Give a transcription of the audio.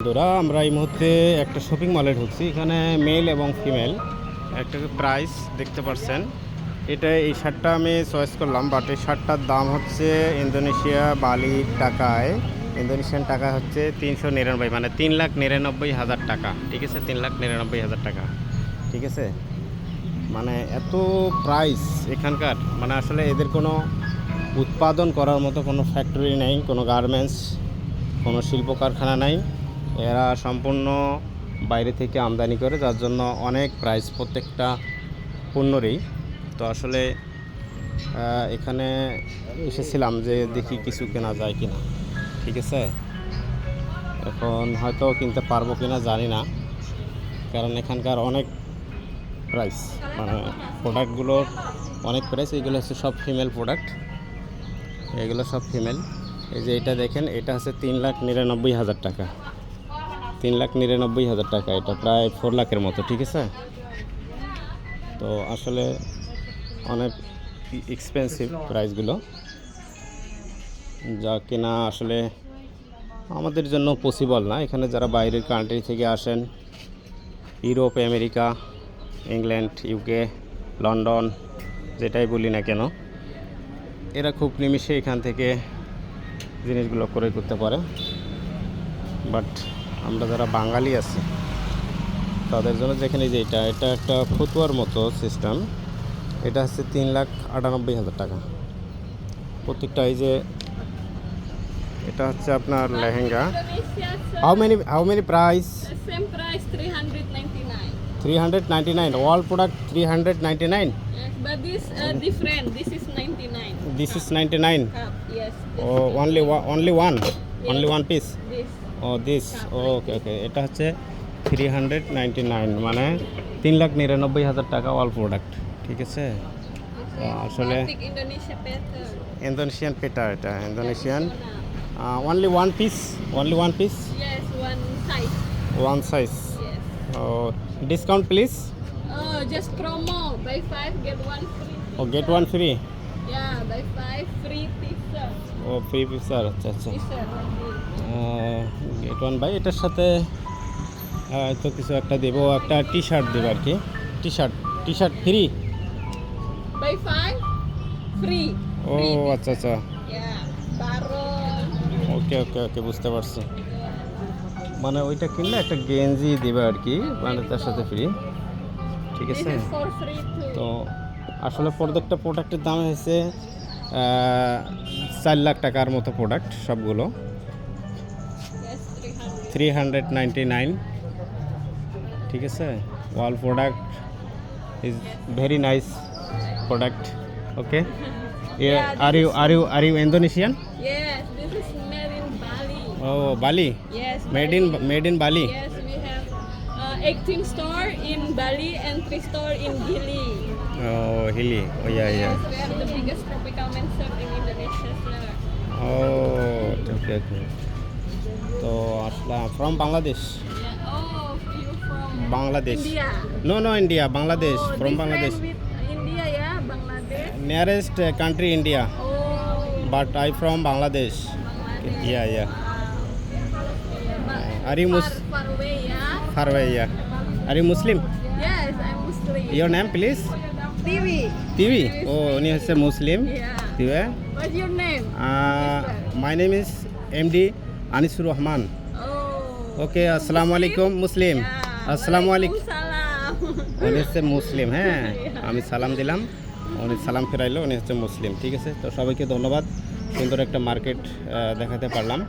বন্ধুরা, আমরা এই মুহূর্তে একটা শপিং মলে ঢুকছি। এখানে মেল এবং ফিমেল একটা প্রাইস দেখতে পারছেন। এটা এই শার্টটা আমি চয়েস করলাম বাট এই শার্টটার দাম হচ্ছে ইন্দোনেশিয়া বালি টাকায়। ইন্দোনেশিয়ান টাকা হচ্ছে তিনশো নিরানব্বই মানে তিন লাখ নিরানব্বই হাজার টাকা। ঠিক আছে? তিন লাখ নিরানব্বই হাজার টাকা। ঠিক আছে? মানে এত প্রাইস এখানকার। মানে আসলে এদের কোনো উৎপাদন করার মতো কোনো ফ্যাক্টরি নেই, কোনো গার্মেন্টস কোনো শিল্প কারখানা নাই। এরা সম্পূর্ণ বাইরে থেকে আমদানি করে, যার জন্য অনেক প্রাইস প্রত্যেকটা পণ্যরই। তো আসলে এখানে এসেছিলাম যে দেখি কিছু কেনা যায় কিনা। ঠিক আছে? এখন হয়তো কিনতে পারব কিনা জানি না। কারণ এখানকার অনেক প্রাইস মানে প্রোডাক্টগুলোর অনেক প্রাইস এগুলো হচ্ছে সব ফিমেল প্রোডাক্ট এগুলো সব ফিমেল এই যে এটা দেখেন, এটা হচ্ছে তিন লাখ নিরানব্বই হাজার টাকা। তিন লাখ নিরানব্বই হাজার টাকা, এটা প্রায় ফোর লাখের মতো, ঠিক আছে? তো আসলে অনেক এক্সপেন্সিভ প্রাইসগুলো যা কিনা আসলে আমাদের জন্য পসিবল না। এখানে যারা বাইরের কান্ট্রি থেকে আসেন Europe America England UK London যেটাই বলি না কেন, এরা খুব নিমিষে এখান থেকে জিনিসগুলো ক্রয় করতে পারে। বাট আমরা যারা বাঙালি আছি তাদের জন্য যেখানে যে এটা এটা একটা ফতুয়ার মতো সিস্টেম এটা হচ্ছে তিন লাখ আটানব্বই হাজার টাকা প্রত্যেকটা এই যে এটা হচ্ছে আপনার lehenga how many how many price The same price, 399. Three hundred ninety nine all product three hundred ninety nine but this uh, different. This is 99. Cup, yes. Only one only one piece This. ও this okay okay এটা হচ্ছে three hundred ninety nine মানে তিন লাখ নিরানব্বই হাজার টাকা all product ঠিক আছে? আসলে. ইন্দোনেশিয়ান পেটা এটা Indonesian only one piece only one piece. One size O discount please five, get one O get one free Yeah, buy five, free. ও ফ্রি পিসার আচ্ছা আচ্ছা. গেট ওয়ান বাই এটার সাথে তো কিছু একটা দেবো। একটা টি শার্ট দেবো আর কি। T shirt T shirt free Buy five, free. ও আচ্ছা আচ্ছা। ওকে ওকে ওকে বুঝতে পারছি। মানে ওইটা কিনলে একটা গেঞ্জি দেবে আর কি মানে তার সাথে ফ্রি ঠিক আছে. তো আসলে প্রত্যেকটা প্রোডাক্টের দাম হয়েছে চার লাখ টাকার মতো প্রোডাক্ট সবগুলো। থ্রি হান্ড্রেড নাইনটি নাইন ঠিক আছে? All product is very nice product okay are you are you are you Indonesian. O Bali made in made in বালি 18 store in Bali and three store in Gili. Oh, Gili. Oh yeah, yeah. Yes, we are the biggest tropical men's shop in Indonesia. Oh, okay, okay. So, Asla from Bangladesh. Yeah. Oh, you from Bangladesh. India. No, no, India, Bangladesh. Oh, from Bangladesh. With India, yeah, Bangladesh. Nearest uh, country, India. Oh. But I from Bangladesh. Bangladesh. Yeah, yeah. Wow. yeah. Are you Muslim? Far, far away, yeah. Yeah are you Muslim Yes, I'm Muslim. Your name please TV. TV ও উনি হচ্ছে Muslim Yeah. TV What's your name? My name is M D Anisur Rahman Oh. Okay আসসালামু আলাইকুম মুসলিম Yeah. আসসালামু আলাইকুম উনি হচ্ছে মুসলিম হ্যাঁ আমি সালাম দিলাম উনি সালাম ফেরাইলো উনি হচ্ছে মুসলিম ঠিক আছে তো সবাইকে ধন্যবাদ সুন্দর একটা মার্কেট দেখাতে পারলাম